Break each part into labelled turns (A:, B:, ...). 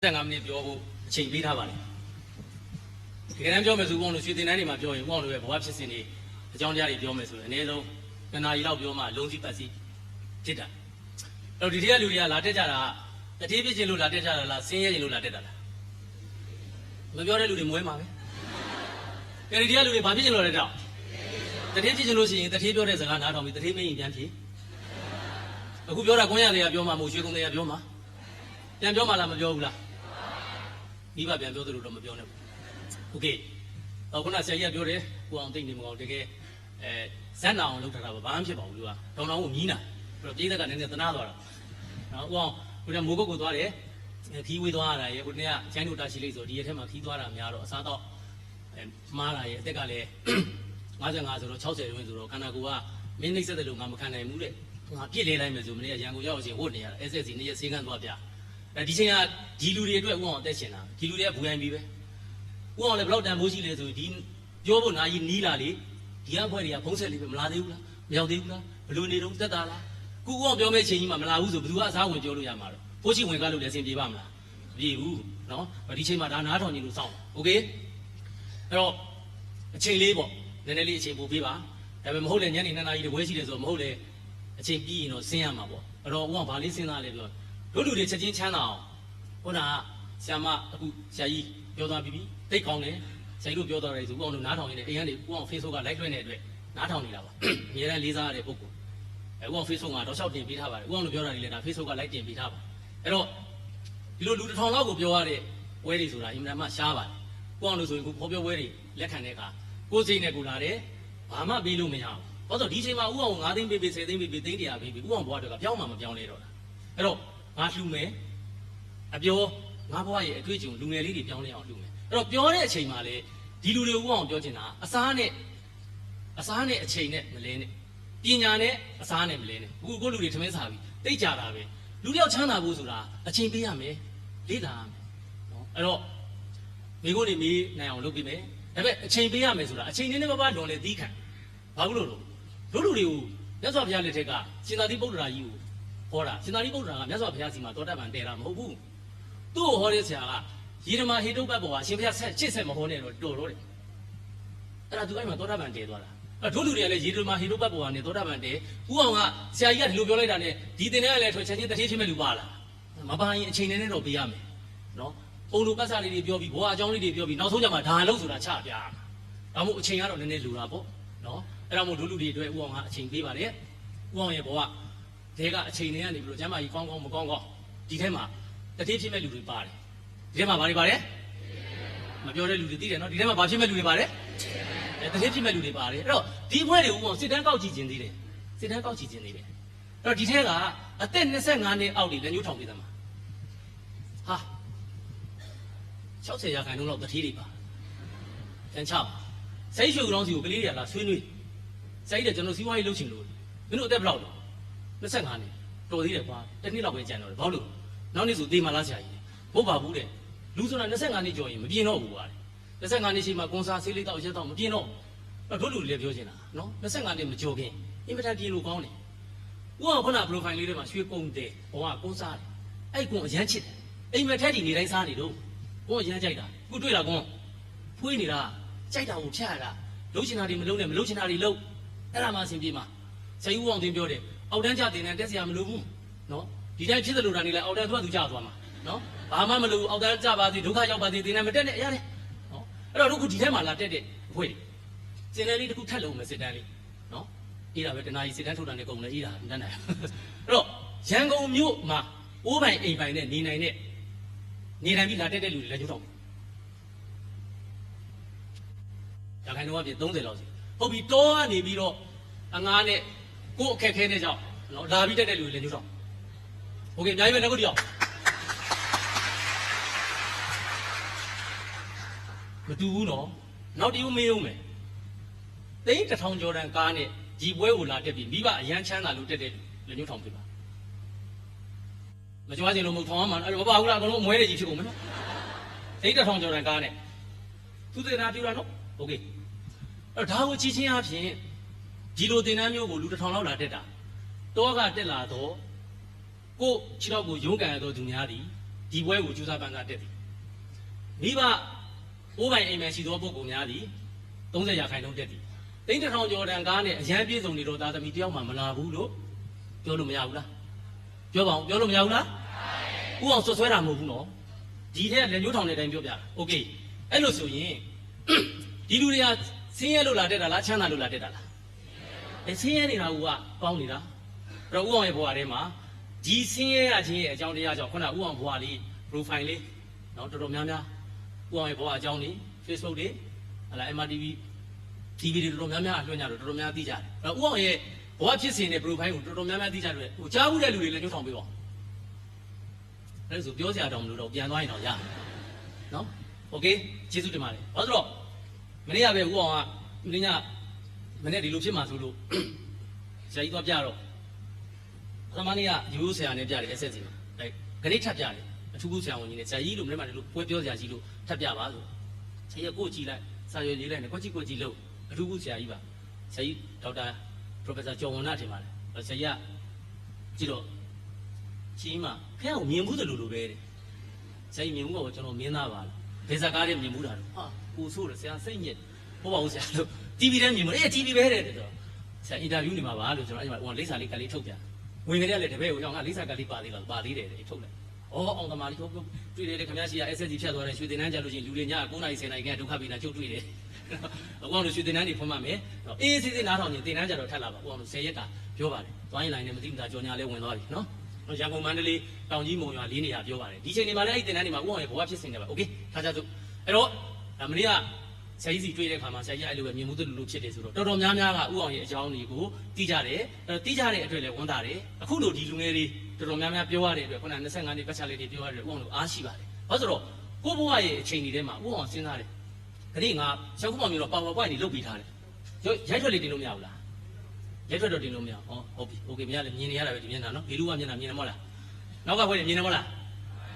A: 15မိနစ်ပြောဖို့အချိန်ပေးထားပါတယ်ဒီကနေ့ပြောမယ်ဆိုဦးအောင်လို့ရွှေတင်တန်းတွေမှာပြောရင်ဦးအောင်လို့ရဲ့ဘဝဖြစ်စဉ်တွေအကြောင်းတရားတွေပြောမယ်ဆိုရင်အနည်းဆုံးနှစ်နာရီလောက်ပြောမှလုံးစီပတ်စီဖြစ်တာအဲ့တော့ဒီထဲကလူတွေကလာတက်ကြတာတတိပြည့်ချင်းလို့လာတက်ကြတာလားဆင်းရဲချင်းလို့လာတက်တာလားမပြောတဲ့လူတွေမွဲမှာပဲကဲဒီထဲကလူတွေဘာဖြစ်ချင်းလို့လဲတော့တတိဖြစ်ချင်းလို့ရှိရင်တတိပြောတဲ့စကားနားထောင်ပြီးတတိမင်းရင်ပြန်ဖြေအခုပြောတာကွန်းရတွေကပြောမှာမဟုတ်ရွှေကုန်းတွေကပြောမှာပြန်ပြောမှလားမပြောဘူးလား မိဘပြန်ပြောသလိုတော့မပြောနဲ့ဘူးโอเคတော့ခုနဆရာကြီးကပြောတယ်ကိုအောင်သိနေမကောင်းတကယ်အဲဇက်နာအောင်လုပ်ထားတာပါဘာမှဖြစ်ပါဘူးလူကတောင်းတောင်းကိုမြည်နာပြီးတော့ပြည်သက်ကနည်းနည်းသနာသွားတာနော်ဦးအောင်ကိုကမိုးကုတ်ကိုသွားတယ်ခီးဝေးသွားရတာရေကိုတနေ့ကကျန်းတို့တာရှိလိမ့်ဆိုဒီရက်ထဲမှာခီးသွားတာများတော့အစားတော့အဲမှားတာရေအသက်ကလည်း55ဆိုတော့60ရွင်းဆိုတော့ခန္ဓာကိုယ်ကမင်းနှိမ့်ဆက်တယ်လို့ငါမခံနိုင်ဘူးတဲ့ငါပြစ်လေးလိုက်မယ်ဆိုမနေ့ကရန်ကုန်ရောက်ချင်းဝတ်နေရတာ SSC နေ့ရက်ဆေးကန်းသွားပြ အဲဒီချိန်ကဒီလူတွေအတွက်ဥအောင်အသက်ရှင်တာဒီလူတွေကဘူရင်ပြီပဲဥအောင်လည်းဘယ်တော့တန်ဖိုးရှိလဲဆိုဒီပြောဖို့နာကြီးနီးလာလေဒီကဘွဲတွေကဖုံးဆက်လေးပဲမလာသေးဘူးလားမရောက်သေးဘူးလားဘလို့နေတော့တက်တာလားခုဥအောင်ပြောမဲ့ချိန်ကြီးမှမလာဘူးဆိုဘယ်သူကအစားဝင်ပြောလို့ရမှာတော့ဖိုးရှိဝင်ကားလို့လည်းအဆင်ပြေပါမလားမပြေဘူးနော်ဒီချိန်မှာဒါနားထောင်နေလို့စောင့်โอเคအဲ့တော့အချိန်လေးပေါ့နည်းနည်းလေးအချိန်ပို့ပေးပါဒါပေမဲ့မဟုတ်လေညနေ2နာရီတပွဲရှိတယ်ဆိုတော့မဟုတ်လေအချိန်ပြီးရင်တော့ဆင်းရမှာပေါ့အဲ့တော့ဥအောင်ဘာလေးစဉ်းစားလဲပြော တို့လူတွေချက်ချင်းချမ်းသာအောင်ခုနကဆ iam မအခုဆရာကြီးပြောသွားပြီးပြီတိတ်ကောင်းတယ်ဆရာကြီးတို့ပြောသွားတယ်ဆိုဦးအောင်တို့နားထောင်နေတယ်အိမ်ကနေဦးအောင် Facebook က like လွှင့်နေတဲ့အတွက်နားထောင်နေတာပါအများနဲ့လေးစားရတဲ့ပုံကိုအဲဦးအောင် Facebook ကတော့လျှောက်တင်ပေးထားပါတယ်ဦးအောင်တို့ပြောတာတွေလည်းဒါ Facebook က like တင်ပေးထားပါအဲ့တော့ဒီလိုလူတစ်ထောင်လောက်ကိုပြောရတဲ့ပွဲတွေဆိုတာအင်မတန်မှရှားပါတယ်ဦးအောင်တို့ဆိုရင်ခုဖော်ပြောပွဲတွေလက်ခံတဲ့အခါကိုယ်စိတ်နဲ့ကိုလာတယ်ဘာမှပေးလို့မရဘူးဘာလို့ဒီချိန်မှာဦးအောင်9သိန်းပေးပေး10သိန်းပေးပေးသိန်း100ပေးပေးဦးအောင်ဘွားတွေကပြောင်းမှမပြောင်းလဲတော့တာအဲ့တော့ ငါလှူမယ်အပြောငါဘွားရဲ့အတွေ့အကြုံလူငယ်လေးတွေပြောင်းလဲအောင်လှူမယ်အဲ့တော့ပြောတဲ့အချိန်မှာလေဒီလူတွေဦးအောင်ပြောချင်တာအစားနဲ့အစားနဲ့အချိန်နဲ့မလဲနဲ့ပညာနဲ့အစားနဲ့မလဲနဲ့အခုကိုလူတွေထမင်းစားပြီးတိတ်ကြတာပဲလူတစ်ယောက်ချမ်းသာဖို့ဆိုတာအချိန်ပေးရမယ်လေ့လာရမယ်နော်အဲ့တော့မိကိုနေမေးနိုင်အောင်လုပ်ပေးမယ်ဒါပေမဲ့အချိန်ပေးရမယ်ဆိုတာအချိန်နည်းနည်းပါးပါးလွန်လေသီးခံဘာလို့လို့လို့လူတွေကိုမြတ်စွာဘုရားလက်ထက်ကရှင်သာတိပုတ္တရာကြီးကို ဟောတာရှင်သာတိပုတ္တရာကမြတ်စွာဘုရားစီမှာတောတတ်ပံတဲတာမဟုတ်ဘူးသူ့ကိုဟောတဲ့ဆရာကယေရမဟေတုပ္ပတ်ဘောကရှင်ဘုရားဆက်ချစ်ဆက်မဟောနဲ့တော့တော်တော့တယ်အဲ့ဒါသူအဲ့မှာတောတတ်ပံတဲသွားတာအဲ့တို့လူတွေကလည်းယေရမဟေတုပ္ပတ်ဘောကနေတောတတ်ပံတဲဦးအောင်ကဆရာကြီးကဒီလိုပြောလိုက်တာနဲ့ဒီတင်တဲ့ကလည်းထွက်ချက်ချင်းတတိချင်းမဲ့လူပါလားမပါရင်အချိန်နဲ့တော့ပေးရမယ်နော်ပုံလိုပတ်စာလေးတွေပြောပြီးဘောအကြောင်းလေးတွေပြောပြီးနောက်ဆုံးကြမှာဒါလုံးဆိုတာချပြဒါမှမဟုတ်အချိန်ကတော့နည်းနည်းလူတာပေါ့နော်အဲ့ဒါမို့ဒုလူတွေအတွက်ဦးအောင်ကအချိန်ပေးပါတယ်ဦးအောင်ရဲ့ဘောက တဲကအချိန်တွေကနေပြီးတော့ကျမ်းမာကြီးကောင်းကောင်းမကောင်းကောင်းဒီထဲမှာတတိဖြစ်မဲ့လူတွေပါတယ်ဒီထဲမှာဘာတွေပါတယ်မပြောတဲ့လူတွေသိတယ်နော်ဒီထဲမှာဘာဖြစ်မဲ့လူတွေပါတယ်အဲတတိဖြစ်မဲ့လူတွေပါတယ်အဲ့တော့ဒီဘွဲတွေဦးအောင်စစ်တမ်းကောက်ကြည့်ခြင်းသေးတယ်စစ်တမ်းကောက်ကြည့်ခြင်းသေးတယ်အဲ့တော့ဒီထဲကအသက်25နှစ်အောက်တွေလက်ညှိုးထောင်ပေးသမှာဟာ60ရာခိုင်နှုန်းလောက်တတိတွေပါပြန်ချပါစိတ်ရှုပ်ကောင်းစီကိုကလေးတွေကလာဆွေးနွေးစိတ်တယ်ကျွန်တော်စီးပွားရေးလုပ်ချင်လို့မင်းတို့အသက်ဘယ်လောက်လဲ 25နှစ်တော်သေးတယ်ကွာတစ်နှစ်လောက်ပဲကြံတော့တယ်ဘာလို့နောက်နေ့ဆိုသေမလားဆရာကြီးဘုတ်ပါဘူးတဲ့လူဆိုတာ25နှစ်ကျော်ရင်မပြင်းတော့ဘူးကွာတဲ့25နှစ်ရှိမှကွန်ဆာဆေးလေးတော့ရက်တော့မပြင်းတော့အဲ့တို့လူတွေလည်းပြောချင်တာနော်25နှစ်မကျော်ခင်အင်မတန်ပြင်းလို့ကောင်းတယ်ဥအောင်ခုန profile လေးထဲမှာရွှေကုန်းတယ်ဘောကကွန်ဆာတယ်အဲ့ကွန်အရန်ချစ်တယ်အိမ်မက်ထက်ဒီနေတိုင်းစားနေတော့ကွန်အရန်ကြိုက်တာခုတွေ့တာကွန်ဖွေးနေတာကြိုက်တာကိုဖြတ်ရတာလုံးချင်တာတွေမလုံးနဲ့မလုံးချင်တာတွေလုံးအဲ့ဒါမှအဆင်ပြေမှာဆရာကြီးဦးအောင်တင်ပြောတယ် အောက်တန်းကြတင်တယ်တက်စရာမလိုဘူးနော်ဒီတိုင်းဖြစ်သလိုတာနေလဲအောက်တန်းသူကသူကြသွားမှာနော်ဘာမှမလိုဘူးအောက်တန်းကြပါသေးဒုက္ခရောက်ပါသေးတင်တယ်မတက်နဲ့အရာလေနော်အဲ့တော့တို့ကဒီထဲမှာလာတက်တဲ့အဖွဲစင်တယ်လေးတစ်ခုထပ်လုံးမယ်စစ်တန်းလေးနော်အေးတာပဲတနာကြီးစစ်တန်းထုတ်တာနဲ့ကုန်တယ်အေးတာမတတ်နိုင်အဲ့တော့ရန်ကုန်မြို့မှာအိုးပိုင်အိမ်ပိုင်နဲ့နေနိုင်တဲ့နေနိုင်ပြီးလာတက်တဲ့လူတွေလည်းကျုံတော့ရခိုင်တော့ပြည့်30လောက်စီဟုတ်ပြီတောကနေပြီးတော့အငားနဲ့ ကိုယ်အခက်ခဲတဲ့ကြောင့်နော်လာပြီးတက်တဲ့လူတွေလည်းညှို့တော့โอเคအများကြီးပဲလက်ကိုတယောက်မတူဘူးနော်နောက်တည်းမေးဦးမယ်သိန်းတစ်ထောင်ကျော်တန်ကားနဲ့ဒီပွဲကိုလာတက်ပြီးမိဘအရန်ချမ်းသာလို့တက်တဲ့လူလက်ညှို့ထောင်ပြပါမကြွားချင်လို့မဟုတ်ထောင်အောင်မှာအဲ့လိုမပါဘူးလားအကုန်လုံးအမွဲတွေကြီးဖြစ်ကုန်မယ်နော်သိန်းတစ်ထောင်ကျော်တန်ကားနဲ့သူသေနာပြူတာနော်โอเคအဲ့တော့ဒါကိုချီချင်းအဖြစ် ဒီလိုတင်တန်းမျိုးကိုလူတစ်ထောင်လောက်လာတက်တာတောကတက်လာတော့ကို့ခြေတော့ကိုရုံးကန်ရတော့သူများသည် ဒီပွဲကိုကြိုးစားပန်းစားတက်သည်မိဘအိုးပိုင်အိမ်မယ်ရှိသောပုဂ္ဂိုလ်များသည်30ရာခိုင်နှုန်းတက်သည်တိန်းတစ်ထောင်ကျော်တန်ကားနဲ့အရန်ပြည့်စုံနေတော့သားသမီးတယောက်မှမလာဘူးလို့ပြောလို့မရဘူးလားပြောပါဦးပြောလို့မရဘူးလားဥအောင်ဆွဆွဲတာမဟုတ်ဘူးနော်ဒီထက်လက်ညှိုးထောင်တဲ့အတိုင်းပြောပြတာโอเคအဲ့လိုဆိုရင်ဒီလူတွေကဆင်းရဲလို့လာတက်တာလားချမ်းသာလို့လာတက်တာလားအဲ ဆင်းရဲနေတာကကောင်းနေတာအဲ့တော့ဥအောင်ရဲ့ဘဝထဲမှာဒီဆင်းရဲရခြင်းရဲ့အကြောင်းတရားကြောင့်ခုနဥအောင်ဘဝလေး profile လေးနော်တော်တော်များများဥအောင်ရဲ့ဘဝအကြောင်းလေး Facebook တွေဟလာ MRTV TV တွေတော်တော်များများအလွှင့်ကြတော့တော်တော်များသိကြတယ်အဲ့တော့ဥအောင်ရဲ့ဘဝဖြစ်စဉ်နဲ့ profile ကိုတော်တော်များများသိကြတယ်ဟိုကြားဘူးတဲ့လူတွေလည်းညှို့ထောင်ပေးပါအဲ့ဒါဆိုပြောစရာတောင်မလို့တော့ပြန်သွားရင်တော့ရတယ်နော်โอเคကျေးဇူးတင်ပါတယ်ဘာလို့လဲဆိုတော့မနေ့ကပဲဥအောင်ကမင်းည မနေ့ဒီလိုဖြစ်မှာဆိုလို့ဆရာကြီးသွားပြတော့သမဏေကရိုးဆရာနဲ့ပြတယ် SS မှာအဲဂရိတ်ထပ်ပြတယ်အထူးကူဆရာဝန်ကြီးနဲ့ဆရာကြီးလို့မနေ့မှဒီလိုပွဲပြောဆရာကြီးလို့ထပ်ပြပါဆိုဆရာကြီးကိုကြည့်လိုက်စာရွက်ရေးလိုက်နဲ့ကိုကြည့်ကိုကြည့်လို့အထူးကူဆရာကြီးပါဆရာကြီးဒေါက်တာ Professor ကျော်ဝဏ္ဏထင်ပါတယ်ဆရာကြီးကကြည့်တော့ချင်းမှာခင်ဗျားကိုမြင်မှုသလိုလိုပဲတဲ့ဆရာကြီးမြင်မှုကကျွန်တော်မြင်သားပါလားဘယ်စကားတည်းမြင်မှုတာတော့ဟာကိုဆိုးတယ်ဆရာစိတ်ညစ်ဟုတ်ပါဘူးဆရာလို့ TV ထဲမြင်မလို့အေး TV ပဲတဲ့ဆိုတော့ဆရာအင်တာဗျူးနေမှာပါလို့ကျွန်တော်အဲ့ဒီမှာဟိုလိမ့်စာလေးကလေးထုတ်ပြဝင်ကြတဲ့လည်းတပည့်ကိုကြောင့်ငါလိမ့်စာကလေးပါသေးလားပါသေးတယ်လေထုတ်လိုက်။အော်အောင်သမားလေးထုတ်တွေ့တယ်ခင်ဗျားရှိရ SSG ဖြတ်သွားတယ်ရွှေတင်တန်းကြလို့ရှိရင်လူတွေည9နာရီ10နာရီကဒုက္ခပေးတာချုပ်တွေ့တယ်။အကောင်တို့ရွှေတင်တန်းတွေဖွင့်မှမယ်။အေးစစ်စစ်နားထောင်ရင်တင်တန်းကြတော့ထက်လာပါ။ဟိုအောင်10ရက်ကပြောပါတယ်။သွားရင်လိုင်းနဲ့မသိမသာကြော်ညာလဲဝင်သွားပြီနော်။ရန်ကုန်မန္တလေးတောင်ကြီးမုံရွာလေးနေရာပြောပါတယ်။ဒီချိန်ဒီမှာလည်းအဲ့တင်တန်းတွေမှာဥအောင်ရဲ့ဘဝဖြစ်စဉ်တွေပါ။ Okay ထားကြစို့။အဲ့တော့မနေ့က ဆရာကြီးစီတွေ့တဲ့ခါမှာဆရာကြီးအဲ့လိုပဲမြင်မှုသလိုလိုဖြစ်တယ်ဆိုတော့တော်တော်များများကဥအောင်ရဲ့အကြောင်းတွေကိုသိကြတယ်သိကြတဲ့အတွက်လည်းဝန်တာတယ်အခုလိုဒီလူငယ်တွေတော်တော်များများပြောရတဲ့အတွက်ခုန25နှစ်ပတ်ချလေးတွေပြောရတဲ့ဥအောင်လိုအားရှိပါတယ်ဘာလို့ဆိုတော့ကိုဘွားရဲ့အချိန်ဒီထဲမှာဥအောင်စဉ်းစားတယ်ခရီးငါရောက်ခုမှမျိုးတော့ PowerPoint တွေလုတ်ပြီးထားတယ်ရိုက်ထွက်လေးတင်လို့မရဘူးလားရိုက်ထွက်တော့တင်လို့မရဟောဟုတ်ပြီ okay မရလည်းမြင်နေရတာပဲဒီမျက်နှာနော်ဒီလူကမျက်နှာမြင်နေမဟုတ်လားနောက်ကဘွဲ့မြင်နေမဟုတ်လား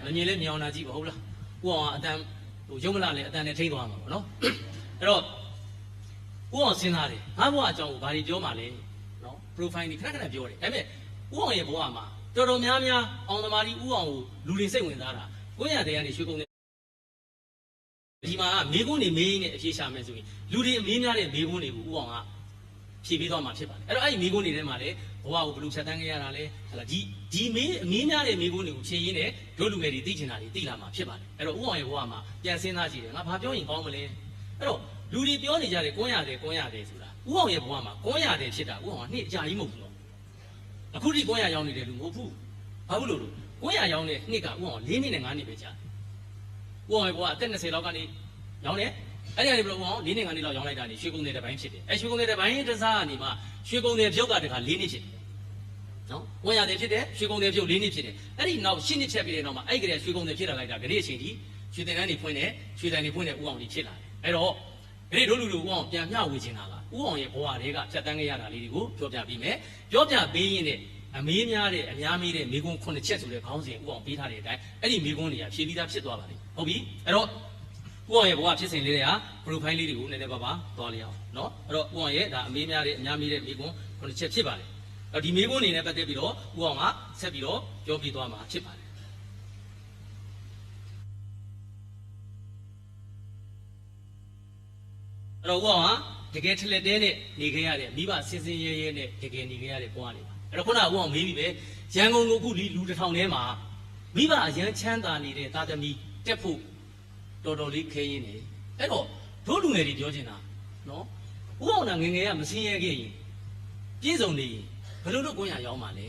A: မမြင်လဲမြင်အောင်လာကြည့်ပါဟုတ်လားဥအောင်ကအတန်ဟိုရုပ်မလာလဲအတန်နဲ့ထိန်းသွားမှာပေါ့နော် အဲ့တော့ဥအောင်စဉ်းစားတယ်ငါဘဝအကြောင်းကိုဘာတွေပြောမှလဲနော် profile တွေခဏခဏပြောတယ်ဒါပေမဲ့ဥအောင်ရဲ့ဘဝမှာတော်တော်များများအောင်သမားကြီးဥအောင်ကိုလူတွေစိတ်ဝင်စားတာကိုရတဲ့ကနေရွှေကုန်းဒီမှာမေးခွန်းတွေမေးနေအဖြေရှာမယ်ဆိုရင်လူတွေအမေးများတဲ့မေးခွန်းတွေကိုဥအောင်ကဖြေပေးသွားမှာဖြစ်ပါတယ်အဲ့တော့အဲ့ဒီမေးခွန်းတွေထဲမှာလည်းဘဝကိုဘယ်လိုဖြတ်တန်းခဲ့ရတာလဲဟလာဒီဒီမေးအမေးများတဲ့မေးခွန်းတွေကိုဖြေရင်းနဲ့တို့လူငယ်တွေသိချင်တာတွေသိလာမှာဖြစ်ပါတယ်အဲ့တော့ဥအောင်ရဲ့ဘဝမှာပြန်စဉ်းစားကြည့်တယ်ငါဘာပြောရင်ကောင်းမလဲ အဲ့တော့လူတွေပြောနေကြတယ်ကွန်းရတယ်ကွန်းရတယ်ဆိုတာဥအောင်ရဲ့ဘဝမှာကွန်းရတယ်ဖြစ်တာဥအောင်ကနှစ်အကြာကြီးမဟုတ်ဘူးနော်အခုထိကွန်းရရောက်နေတဲ့လူမဟုတ်ဘူးဘာလို့လို့လို့ကွန်းရရောက်တဲ့နှစ်ကဥအောင်၄နှစ်နဲ့၅နှစ်ပဲကြာဥအောင်ရဲ့ဘဝအသက်20လောက်ကနေရောင်းတယ်အဲ့ဒီကနေပြီးတော့ဥအောင်၄နှစ်၅နှစ်လောက်ရောင်းလိုက်တာနေရွှေကုန်းတဲ့တစ်ပိုင်းဖြစ်တယ်အဲရွှေကုန်းတဲ့တစ်ပိုင်းတစ်စားကနေမှရွှေကုန်းတဲ့ပြုတ်ကတခါ၄နှစ်ဖြစ်တယ်နော်ဝန်ရတယ်ဖြစ်တယ်ရွှေကုန်းတဲ့ပြုတ်၄နှစ်ဖြစ်တယ်အဲ့ဒီနောက်၈နှစ်ချက်ပြီးတဲ့နောက်မှာအဲ့ဒီကလေးရွှေကုန်းတဲ့ဖြစ်လာလိုက်တာကလေးအချိန်ကြီးရွှေတင်တန်းတွေဖွင့်တယ်ရွှေတိုင်တွေဖွင့်တယ်ဥအောင်ကြီးဖြစ်လာတယ် အဲ့တော့ဒီနေ့တို့လူလူဦးအောင်ပြန်မျှဝေခြင်းတာကဦးအောင်ရဲ့ဘဝတွေကဖြတ်တန်းခဲ့ရတာလေးတွေကိုပြောပြပေးမယ်ပြောပြပေးရင်လည်းအမေးများတဲ့အများမေးတဲ့မိကွန်းခုနှစ်ချက်ဆိုတဲ့ခေါင်းစဉ်ဦးအောင်ပေးထားတဲ့အတိုင်းအဲ့ဒီမိကွန်းတွေကဖြည့်ပြီးသားဖြစ်သွားပါလိမ့်ဟုတ်ပြီအဲ့တော့ဦးအောင်ရဲ့ဘဝဖြစ်စဉ်လေးတွေက profile လေးတွေကိုနည်းနည်းပါးပါးသွားလျောက်နော်အဲ့တော့ဦးအောင်ရဲ့ဒါအမေးများတဲ့အများမေးတဲ့မိကွန်းခုနှစ်ချက်ဖြစ်ပါလိမ့်အဲ့ဒီမိကွန်းနေနဲ့ပတ်သက်ပြီးတော့ဦးအောင်ကဆက်ပြီးတော့ပြောပြသွားမှာဖြစ်ပါတယ် အဲ့တော့ဦးအောင်ကတကယ်ထလက်တဲနဲ့နေခဲ့ရတဲ့မိဘစင်စင်ရဲရဲနဲ့တကယ်နေခဲ့ရတဲ့ဘဝလေးပါအဲ့တော့ခုနကဦးအောင်မေးပြီပဲရန်ကုန်ကိုအခုဒီလူတစ်ထောင်ထဲမှာမိဘအရန်ချမ်းသာနေတဲ့သားသမီးတက်ဖို့တော်တော်လေးခဲရင်းနေအဲ့တော့တို့လူငယ်တွေပြောချင်တာနော်ဦးအောင်ကငယ်ငယ်ကမစင်ရဲခဲ့ရင်ပြည့်စုံနေရင်ဘယ်လိုလုပ်ကိုရရောက်မှာလဲ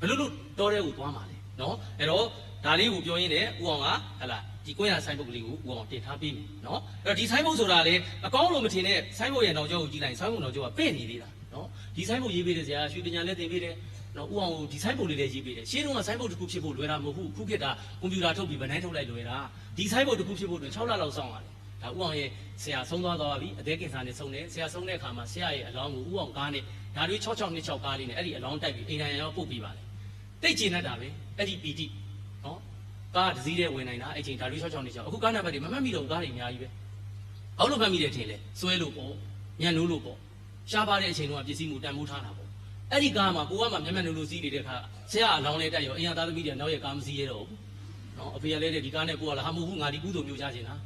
A: ဘယ်လိုလုပ်တော်တဲ့ကိုသွားမှာလဲနော်အဲ့တော့ဒါလေးကိုပြောရင်းနဲ့ဦးအောင်ကဟလာ ဒီကိုရဆိုင်ပုတ်ကလေးကိုဦးအောင်တင်ထားပြီးပြီနော်အဲ့တော့ဒီဆိုင်ပုတ်ဆိုတာလေအကောင်းလို့မထင်တဲ့ဆိုင်ပုတ်ရဲ့နောက်ကျောကိုကြည့်လိုက်ဆိုင်ပုတ်နောက်ကျောကပဲ့နေသေးတာနော်ဒီဆိုင်ပုတ်ရေးပေးတဲ့ဆရာရွှေပညာလည်းတင်ပေးတယ်နော်ဦးအောင်ကိုဒီဆိုင်ပုတ်လေးလည်းရေးပေးတယ်ရှင်းတော့ဆိုင်ပုတ်တစ်ခုဖြစ်ဖို့လွယ်တာမဟုတ်ဘူးခုခေတ်ကကွန်ပျူတာထုတ်ပြီးဗနိုင်ထုတ်လိုက်လွယ်တာဒီဆိုင်ပုတ်တစ်ခုဖြစ်ဖို့အတွက်6လလောက်စောင့်ရတယ်ဒါဦးအောင်ရဲ့ဆရာဆုံးသွားသွားပြီအသေးကင်ဆာနဲ့ဆုံးတယ်ဆရာဆုံးတဲ့အခါမှာဆရာရဲ့အလောင်းကိုဦးအောင်ကားနဲ့ဓာတ်တွေ66နှစ်6ကားလေးနဲ့အဲ့ဒီအလောင်းတိုက်ပြီးအိမ်တိုင်းရောက်ပုတ်ပြီးပါလေတိတ်ကျင်တတ်တာပဲအဲ့ဒီပီတိနော် ကားတစ်စီးတဲ့ဝင်နိုင်တာအဲ့ချိန်ဓာတ်တွေ66နှစ်6အခုကားနံပါတ်တွေမမှတ်မိတော့ကားတွေအများကြီးပဲဘာလို့မှတ်မိတယ်ထင်လဲစွဲလို့ပေါ့ညံလို့လို့ပေါ့ရှားပါတဲ့အချိန်တော့ပစ္စည်းမှုတန်ဖိုးထားတာပေါ့အဲ့ဒီကားမှာကိုကမှမျက်မှန်လို့လို့စီးနေတဲ့အခါဆရာအလောင်းလေးတက်ရောအင်ရသားသမီးတွေနောက်ရဲ့ကားမစီးရတော့ဘူးနော်အဖေကလည်းတဲ့ဒီကားနဲ့ကိုကလာဟာမဟုတ်ဘူးငါဒီကုသိုလ်မျိုးချခြင်းလား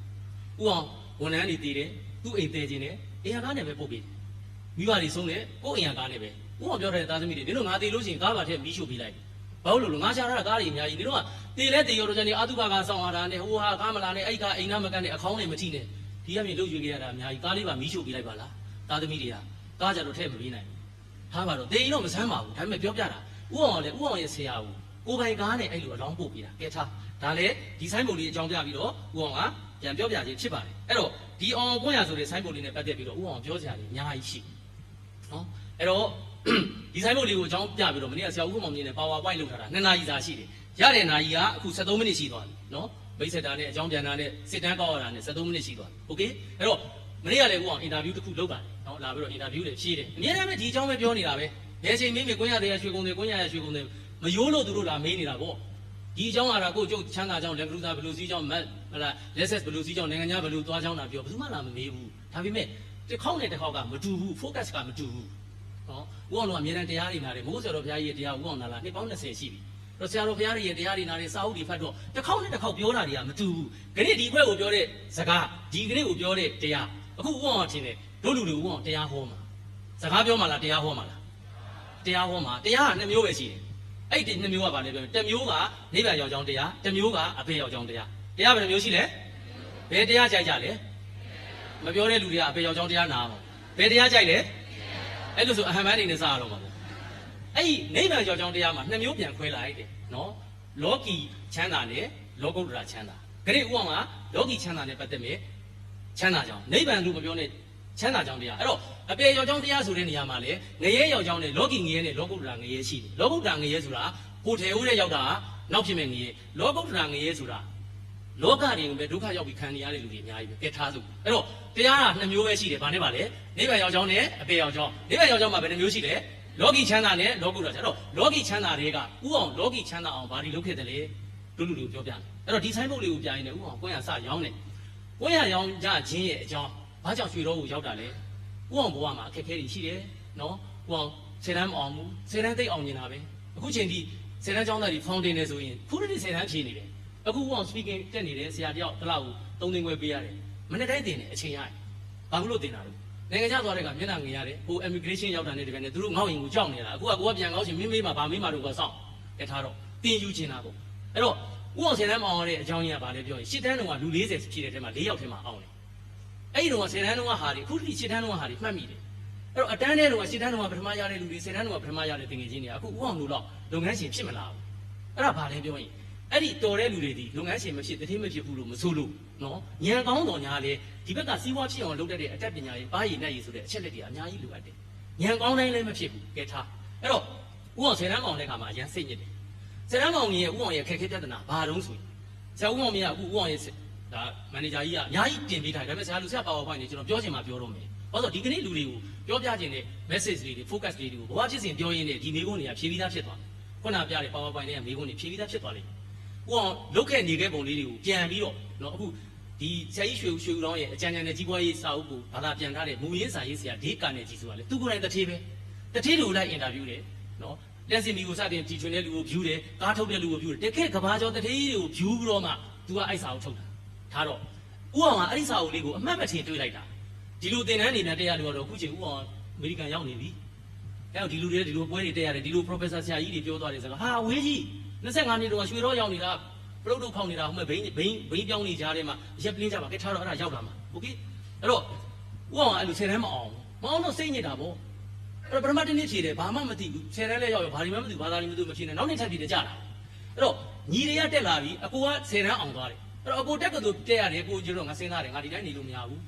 A: ဥအောင်ဝန်ထမ်းတွေတည်တယ်သူ့အိမ်တည်ခြင်းနဲ့အင်ဟာကားနဲ့ပဲပို့ပေးတယ်မိဘတွေဆုံးတယ်ကိုယ့်အင်ဟာကားနဲ့ပဲဥအောင်ပြောတဲ့သားသမီးတွေဒီလိုငါတည်လို့ရှိရင်ကားပါထက်မီးရှို့ပေးလိုက် ဘာလို့လဲငါရှာရတာကားတွေအများကြီးဒီတော့ကတည်လဲတည်ရောတော့ကျန်နေအတုပါကဆောင်းရတာနဲ့ဟိုဟာကားမလာနဲ့အဲ့ကအိမ်နာမကန်နဲ့အခေါင်းနဲ့မထိနဲ့ဒီကမြေလုတ်ရွေးခဲ့ရတာအများကြီးကားလေးပါမီးရှို့ပေးလိုက်ပါလားသားသမီးတွေကကားကြတော့ထည့်မပေးနိုင်ဘူးထားပါတော့တေးရင်တော့မဆမ်းပါဘူးဒါပေမဲ့ပြောပြတာဥအောင်ကလည်းဥအောင်ရဲ့ဆရာကိုကိုပိုင်ကားနဲ့အဲ့လိုအလောင်းပို့ပေးတာကဲထားဒါလည်းဒီဆိုင်ပုံလေးအကြောင်းပြပြီးတော့ဥအောင်ကပြန်ပြောပြခြင်းဖြစ်ပါတယ်အဲ့တော့ဒီအောင်ကွန်းရဆိုတဲ့ဆိုင်ပုံလေးနဲ့ပတ်သက်ပြီးတော့ဥအောင်ပြောစရာကြီးအများကြီးရှိနော်အဲ့တော့ ဒီဆိုင်ပုံလေးကိုအကြောင်းပြပြီးတော့မနေ့ကဆရာဦးမောင်မြင့်နဲ့ PowerPoint လုပ်ထားတာနှစ်နာရီစာရှိတယ်ရတဲ့နာရီကအခု73မိနစ်ရှိသွားပြီနော်မိတ်ဆက်တာနဲ့အကြောင်းပြန်တာနဲ့စစ်တမ်းကောက်ရတာနဲ့73မိနစ်ရှိသွားပြီโอเคအဲ့တော့မနေ့ကလည်းဥအောင်အင်တာဗျူးတစ်ခုလုပ်ပါတယ်နော်လာပြီးတော့အင်တာဗျူးတွေဖြေးတယ်အများအားဖြင့်ဒီအကြောင်းပဲပြောနေတာပဲ ဘယ်ချိန်မင်းမေကွင်းရတဲ့ရွှေကုန်တွေကွင်းရရရွှေကုန်တွေမယိုးလို့သူတို့လာမေးနေတာပေါ့ဒီအကြောင်းကတော့ကိုကျုပ်ချမ်းသာကြောင်းလက်ကလူသားဘလူစီကြောင်းမတ်ဟလာလက်ဆက်ဘလူစီကြောင်းနိုင်ငံခြားဘလူသွားကြောင်းတာပြောဘယ်သူမှလာမမေးဘူးဒါပေမဲ့တစ်ခေါက်နဲ့တစ်ခေါက်ကမတူဘူး focus ကမတူဘူးနော် ဦးအောင်တော့အမြဲတမ်းတရားတွေနာတယ်မိုးဆရာတော်ဘုရားကြီးရဲ့တရားဦးအောင်နာလာနှစ်ပေါင်း20ရှိပြီတော့ဆရာတော်ဘုရားကြီးရဲ့တရားတွေနာတယ်စာအုပ်တွေဖတ်တော့တစ်ခေါက်နဲ့တစ်ခေါက်ပြောတာတွေကမတူဘူးခဏဒီဘက်ကိုပြောတဲ့စကားဒီကနေ့ကိုပြောတဲ့တရားအခုဦးအောင်ထင်တယ်တို့လူတွေဦးအောင်တရားဟောမှာစကားပြောမှလားတရားဟောမှာလားတရားဟောမှာတရားကနှစ်မျိုးပဲရှိတယ်အဲ့ဒီနှစ်မျိုးကဘာလဲပြောရင်တစ်မျိုးကနိဗ္ဗာန်ရောက်ကြောင်းတရားတစ်မျိုးကအဖေရောက်ကြောင်းတရားတရားဘယ်နှမျိုးရှိလဲဘယ်တရားကြိုက်ကြလဲမပြောတဲ့လူတွေကအဖေရောက်ကြောင်းတရားနာမှာဘယ်တရားကြိုက်လဲ အဲ့လိုဆိုအဟံမန်းနေနဲ့စားရတော့မှာပေါ့အဲ့ဒီနိဗ္ဗာန်ရောက်ကြောင်းတရားမှာနှစ်မျိုးပြန်ခွဲလိုက်တယ်နော်လောကီချမ်းသာနဲ့လောကုတ္တရာချမ်းသာဂရိဥပမာလောကီချမ်းသာနဲ့ပတ်သက်မယ်ချမ်းသာကြောင်းနိဗ္ဗာန်လို့မပြောနဲ့ချမ်းသာကြောင်းတရားအဲ့တော့အပေယောက်ကြောင်းတရားဆိုတဲ့နေရာမှာလေငရဲယောက်ကြောင်းနဲ့လောကီငရဲနဲ့လောကုတ္တရာငရဲရှိတယ်လောကုတ္တရာငရဲဆိုတာကိုထေဦးတဲ့ရောက်တာနောက်ဖြစ်မဲ့ငရဲလောကုတ္တရာငရဲဆိုတာ လောကတွေကိုပဲဒုက္ခရောက်ပြီးခံနေရတဲ့လူတွေအများကြီးပဲကဲထားစို့အဲ့တော့တရားကနှစ်မျိုးပဲရှိတယ်ဗာနဲ့ပါလေနိဗ္ဗာန်ယောက်ကြောင်းနဲ့အပေယောက်ကြောင်းနိဗ္ဗာန်ယောက်ကြောင်းမှာဘယ်နှမျိုးရှိလဲလောကီချမ်းသာနဲ့လောကုတ္တရာအဲ့တော့လောကီချမ်းသာတွေကဥအောင်လောကီချမ်းသာအောင်ဘာဒီလုပ်ခဲ့တယ်လေလူလူလူပြောပြတယ်အဲ့တော့ဒီဆိုင်ဘုတ်လေးကိုပြရင်လည်းဥအောင်ကိုယ်ရစရောင်းတယ်ကိုယ်ရရောင်းကြခြင်းရဲ့အကြောင်းဘာကြောင့်ရွှေတော်ကိုရောက်တာလဲဥအောင်ဘဝမှာအခက်အခဲတွေရှိတယ်နော်ဥအောင်ဆယ်တန်းမအောင်ဘူးဆယ်တန်းသိပ်အောင်နေတာပဲအခုချိန်ထိဆယ်တန်းကျောင်းသားတွေ foundation နေဆိုရင်ခုတည်းဆယ်တန်းဖြေနေတယ် အခုဥအောင် speaking တက်နေတယ်ဆရာတယောက်တစ်လောက်ကိုသုံးသိန်းခွဲပေးရတယ်မနေ့တိုင်းတင်တယ်အချိန်ရတယ်ဘာလို့တင်တာလဲနိုင်ငံခြားသွားတဲ့ကမျက်နှာငင်ရတယ်ဟို immigration ရောက်တာနဲ့တကယ်နဲ့သူတို့ငေါ့ရင်ကိုကြောက်နေတာအခုကကိုကပြန်ကောင်းချင်မင်းမေးမှာဗာမေးမှာတော့ကစောင့်တထားတော့တင်ယူချင်တာပေါ့အဲ့တော့ဥအောင်ဆယ်တန်းမအောင်ရတဲ့အကြောင်းရင်းကဘာလဲပြောရင်ရှစ်တန်းတုန်းကလူ40ဖြည့်တဲ့ထဲမှာ၄ယောက်ထဲမှာအောင်တယ်အဲ့ဒီတော့ဆယ်တန်းလုံးကဟာတွေအခုထိရှစ်တန်းလုံးကဟာတွေမှတ်မိတယ်အဲ့တော့အတန်းတဲ့လုံးကရှစ်တန်းလုံးကပထမရတဲ့လူတွေဆယ်တန်းလုံးကပထမရတဲ့တင်ငယ်ချင်းတွေအခုဥအောင်လို့တော့လုပ်ငန်းရှင်ဖြစ်မလာဘူးအဲ့ဒါဘာလဲပြောရင် အဲ့ဒီတော်တဲ့လူတွေဒီလုပ်ငန်းရှင်မဖြစ်တတိမဖြစ်ဘူးလို့မဆိုလို့နော်ညံကောင်းတော်ညာလေဒီဘက်ကစီးပွားဖြစ်အောင်လုပ်တတ်တဲ့အတတ်ပညာရေးပါရည်နဲ့ရည်ဆိုတဲ့အချက်လက်တွေအများကြီးလိုအပ်တယ်ညံကောင်းတိုင်းလည်းမဖြစ်ဘူးကဲထားအဲ့တော့ဥအောင်ဆယ်တန်းကောင်တဲ့ခါမှာအရန်စိတ်ညစ်တယ်ဆယ်တန်းကောင်ကြီးရဲ့ဥအောင်ရဲ့ခက်ခဲပြဿနာဘာတုံးဆိုရင်ဆရာဥအောင်မြင်ကအခုဥအောင်ရဲ့ဒါမန်နေဂျာကြီးကအများကြီးတင်ပေးထားတယ်ဒါပေမဲ့ဆရာလူဆရာ PowerPoint နေကျွန်တော်ပြောချင်မှပြောတော့မယ်။ဘာလို့လဲဆိုတော့ဒီကနေ့လူတွေကိုပြောပြချင်တဲ့ message လေးတွေ focus လေးတွေကိုဘဝဖြစ်စဉ်ပြောရင်းနဲ့ဒီမိကုန်းတွေကဖြည့်ပြီးသားဖြစ်သွားတယ်။ခုနပြတဲ့ PowerPoint တွေကမိကုန်းတွေဖြည့်ပြီးသားဖြစ်သွားလိမ့်မယ်။ ဟိုအောင်လုတ်ခဲ့နေခဲ့ပုံလေးတွေကိုပြန်ပြီးတော့နော်အခုဒီဆရာကြီးရွှေဦးရွှေဦးလောင်းရဲ့အကြံဉာဏ်နဲ့ကြီးပွားရေးစာအုပ်ကိုဘာသာပြန်ထားတဲ့မူရင်းစာရေးဆရာဒေးကန်နဲ့ကြီးဆိုတာလေသူကိုယ်တိုင်တထေးပဲတထေးတွေကိုလိုက်အင်တာဗျူးတယ်နော်လက်စင်မီကိုစတင်တီထွင်တဲ့လူကို view တယ်ကားထုတ်တဲ့လူကို view တယ်တကယ်ကဘာကျော်တထေးတွေကို view ပြီးတော့မှ तू ကအဲ့စာကိုထုတ်တာထားတော့ဥအောင်ကအဲ့ဒီစာအုပ်လေးကိုအမှတ်မထင်တွေးလိုက်တာဒီလိုသင်တန်းနေနဲ့တက်ရလို့တော့အခုချိန်ဥအောင်အမေရိကန်ရောက်နေပြီအဲ့တော့ဒီလူတွေဒီလိုပွဲတွေတက်ရတယ်ဒီလို professor ဆရာကြီးတွေပြောသွားတယ်ဆိုတော့ဟာဝေးကြီး 25နှစ်တော့ရွှေတော့ရောက်နေတာပလုတ်တို့ဖောက်နေတာဟိုမဲ့ဘိန်းဘိန်းဘိန်းပြောင်းနေကြတဲ့မှာရက်ပလင်းကြပါကဲထားတော့အဲ့ဒါရောက်လာမှာโอเคအဲ့တော့ဥအောင်ကအဲ့လိုဆယ်တန်းမအောင်မအောင်တော့စိတ်ညစ်တာပေါ့အဲ့တော့ပထမတစ်နေ့ဖြေတယ်ဘာမှမသိဘူးဆယ်တန်းလဲရောက်ရောဘာဒီမှမသိဘူးဘာသာဒီမသိဘူးမဖြေနဲ့နောက်နေ့ထပ်ဖြေတယ်ကြတာအဲ့တော့ညီတွေကတက်လာပြီအကိုကဆယ်တန်းအောင်သွားတယ် အဲ့တော့အကိုတက်ကတူတက်ရတယ်ကိုကျတော့ငါစဉ်းစားတယ်ငါဒီတိုင်းနေလို့မရဘူး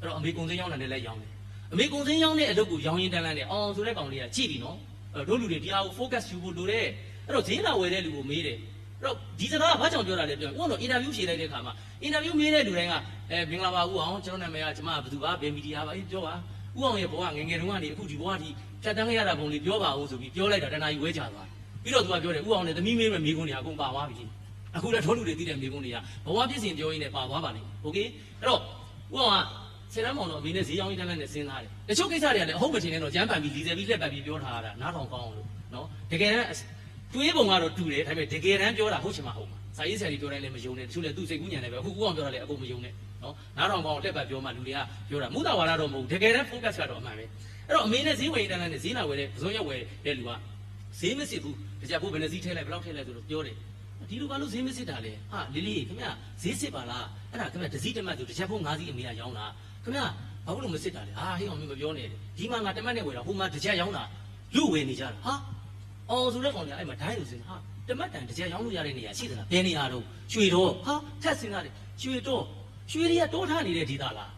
A: အဲ့တော့အမေကုံစင်းရောက်တယ်လည်းရောင်းတယ်အမေကုံစင်းရောက်တဲ့အလုပ်ကိုရောင်းရင်တန်းလန်းတယ်အောင်ဆိုတဲ့ကောင်လေးကကြည့်ပြီနော်အဲ့တော့တို့လူတွေဒီဟာကို focus ယူဖို့လိုတယ် အဲ့တော့ဈေးလာဝယ်တဲ့လူကိုမေးတယ်အဲ့တော့ဒီစကားကဘာကြောင့်ပြောတာလဲပြောရင်ဥတော့ interview ဖြေလိုက်တဲ့ခါမှာ interview မေးတဲ့လူတိုင်းကအဲမင်္ဂလာပါဦးအောင်ကျွန်တော်နာမည်ကကျွန်မဘယ်သူပါဘယ်မီဒီယာပါအေးပြောပါဥအောင်ရဲ့ဘဝငယ်ငယ်တုန်းကနေအခုဒီဘဝထိဖြတ်တန်းခဲ့ရတာပုံလေးပြောပါဦးဆိုပြီးပြောလိုက်တာတဏှာကြီးဝဲချသွားပြီးတော့သူကပြောတယ်ဥအောင်နဲ့သမီးမေးမဲ့မိကုန်းတွေအကုန်ပါသွားပြီ အခုလည်းထောလူတွေသိတဲ့မိကုန်းတွေကဘဝပြည့်စင်ပြောရင်းနဲ့ပါသွားပါလိမ့်မယ်โอเคအဲ့တော့ဥအောင်ကဆယ်တန်းမောင်တော့အမေနဲ့ဈေးရောင်းရင်းတန်းတန်းနဲ့စဉ်းစားတယ်တချို့ကိစ္စတွေကလည်းအဟုတ်မတင်နဲ့တော့ကျမ်းပန်ပြီးလီဆယ်ပြီးလက်ပတ်ပြီးပြောထားတာနားထောင်ကောင်းအောင်လို့နော်တကယ်တမ်း တွေးပုံကတော့တူတယ်ဒါပေမဲ့တကယ်တမ်းပြောတာဟုတ်ချင်မှဟုတ်မှာစာရေးဆရာကြီးပြောတိုင်းလည်းမယုံနဲ့တချို့လည်းသူ့စိတ်ကူးညံတယ်ပဲအခုဦးအောင်ပြောတာလည်းအကုန်မယုံနဲ့နော်နားထောင်ကောင်းလက်ပတ်ပြောမှလူတွေကပြောတာမူတာဝါဒတော့မဟုတ်ဘူးတကယ်တမ်း focus ကတော့အမှန်ပဲအဲ့တော့အမေနဲ့ဈေးဝယ်တန်းတန်းနဲ့ဈေးနာဝယ်တဲ့ပစုံရက်ဝယ်တဲ့လူကဈေးမစစ်ဘူးတကြဖို့ဘယ်နှစည်းထဲလိုက်ဘယ်လောက်ထဲလိုက်ဆိုတော့ပြောတယ်ဒီလူကလို့ဈေးမစစ်တာလေဟာလီလီခင်ဗျဈေးစစ်ပါလားအဲ့ဒါခင်ဗျတစည်းတမတ်ဆိုတကြဖို့၅စီးအမေကရောင်းတာခင်ဗျဘာလို့မစစ်တာလဲဟာဟေးအောင်မပြောနဲ့ဒီမှာငါတမတ်နဲ့ဝယ်တာဟိုမှာတကြရောင်းတာလူဝယ်နေကြတာဟာ အော်ဆိုတဲ့ကောင်ကြီးအဲ့မှာဒိုင်းလို့စင်ဟာတမတ်တန်တကြရောင်းလို့ရတဲ့နေရာရှိသလားဘယ်နေရာတော့ရွှေတော့ဟာထက်စင်တာလေရွှေတော့ရွှေတွေကတိုးထားနေတဲ့ဒေသလား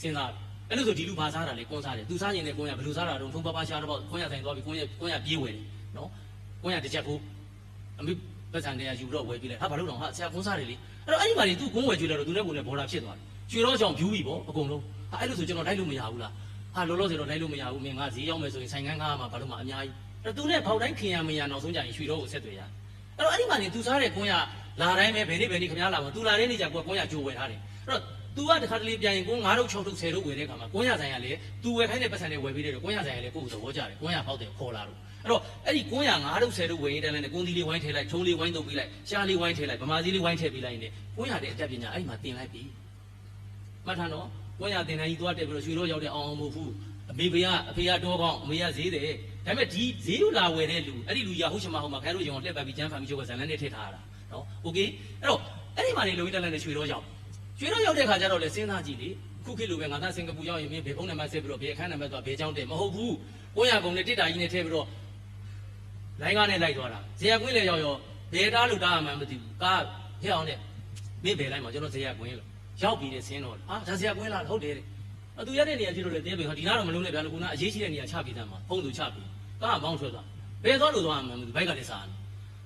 A: စဉ်းစားအဲ့လိုဆိုဒီလူဘာစားတာလဲကွန်စားတယ်သူစားရင်လည်းကွန်ရဘယ်လိုစားတာတော့ထုံးပပရှားတော့ကွန်ရဆိုင်သွားပြီးကွန်ရကွန်ရပြေးဝယ်တယ်နော်ကွန်ရတကြဖို့အမေပတ်စံတွေကယူတော့ဝယ်ပြီးလိုက်ဟာဘာလို့တော့ဟာဆရာကွန်စားတယ်လေအဲ့တော့အဲ့ဒီမှာနေသူကွန်ဝယ်ကြွေးလိုက်တော့သူနဲ့ကိုယ်နဲ့ဘော်လာဖြစ်သွားတယ်ရွှေတော့ကြောင့်ဖြူးပြီပေါ့အကုန်လုံးဟာအဲ့လိုဆိုကျွန်တော်လိုက်လို့မရဘူးလားဟာလောလောဆယ်တော့လိုက်လို့မရဘူးမင်းငါဈေးရောက်မယ်ဆိုရင်ဆိုင်ကန်းကားမှာဘာလို့မှအများကြီးအဲ့ တော့သူနဲ့ပေါက်တိုင်းခင်ရမရနောက်ဆုံးကြရင်ရွှေတော့ကိုဆက်သွယ်ရအဲ့တော့အဲ့ဒီမှာနေသူစားတဲ့ကွန်ရလာတိုင်းပဲဘယ်နေ့ဘယ်နေ့ခင်ဗျားလာမှာသူလာတဲ့နေ့ကျကွန်ရကြိုးဝယ်ထားတယ်အဲ့တော့ तू ကတခါတလေပြန်ရင်ကို9ထုတ်6ထုတ်10ထုတ်ဝယ်တဲ့အခါမှာကွန်းရဆိုင်ကလည်း तू ဝယ်ခိုင်းတဲ့ပတ်စံတွေဝယ်ပြီးတဲ့တော့ကွန်းရဆိုင်ကလည်းကိုယ့်ကိုသဘောကျတယ်ကွန်းရပေါက်တယ်ခေါ်လာတော့အဲ့တော့အဲ့ဒီကွန်းရ9ထုတ်10ထုတ်ဝယ်ရင်တန်းလည်းကွန်းသီးလေးဝိုင်းထည့်လိုက်ထုံးလေးဝိုင်းတုပ်ပြီးလိုက်ရှားလေးဝိုင်းထည့်လိုက်ဗမာစည်းလေးဝိုင်းထည့်ပြီးလိုက်နေကွန်းရတဲ့အတက်ပညာအဲ့ဒီမှာတင်လိုက်ပြီမှတ်ထားနော်ကွန်းရတင်တိုင်းကြီးသွားတက်ပြီးတော့ရွှေတော့ရောက်တဲ့အောင်အောင်မဟုတ်ဘူးအမေဖေကအဖေကတော့ကောင်းအမေကဈေးတယ် ဒါပေမဲ့ဒီဈေးလို့လာဝယ်တဲ့လူအဲ့ဒီလူရဟုတ်ချင်မဟုတ်မှာခိုင်းလို့ရောလှက်ပတ်ပြီးကျန်းဖန်ပြီးချုပ်ကဇန်လန်းနဲ့ထည့်ထားတာနော်โอเคအဲ့တော့အဲ့ဒီမှာနေလုံကြီးတက်လက်နဲ့ရွှေတော့ရောက် ကျွေးတော့ရောက်တဲ့ခါကျတော့လေစဉ်းစားကြည့်လေခုခေတ်လိုပဲငါသားစင်ကာပူရောက်ရင်မင်းဘယ်ဖုန်းနံပါတ်ဆက်ပြီးတော့ဘယ်အခန်းနံပါတ်သွားဘယ်ချောင်းတဲ့မဟုတ်ဘူးကိုရကုံနဲ့တစ်တာကြီးနဲ့ထည့်ပြီးတော့လိုင်းကားနဲ့လိုက်သွားတာဇေယကွင်းလေရောက်ရောဘယ်တားလို့တားမှမသိဘူးကားဟဲ့အောင်နဲ့မင်းဘယ်လိုက်မှာကျွန်တော်ဇေယကွင်းလို့ရောက်ပြီးတဲ့ဆင်းတော့ဟာဒါဇေယကွင်းလားဟုတ်တယ်တဲ့ အတူရတဲ့နေရာကြည့်လို့လေတဲပြီဟာဒီနားတော့မလုံးနဲ့ဗျာလို့ကုနာအရေးရှိတဲ့နေရာချပြီးသားမှာဖုန်းသူချပြီးကားမောင်းထွက်သွားဘယ်သွားလို့သွားမှမသိဘူးဘိုက်ကလည်းစားနေ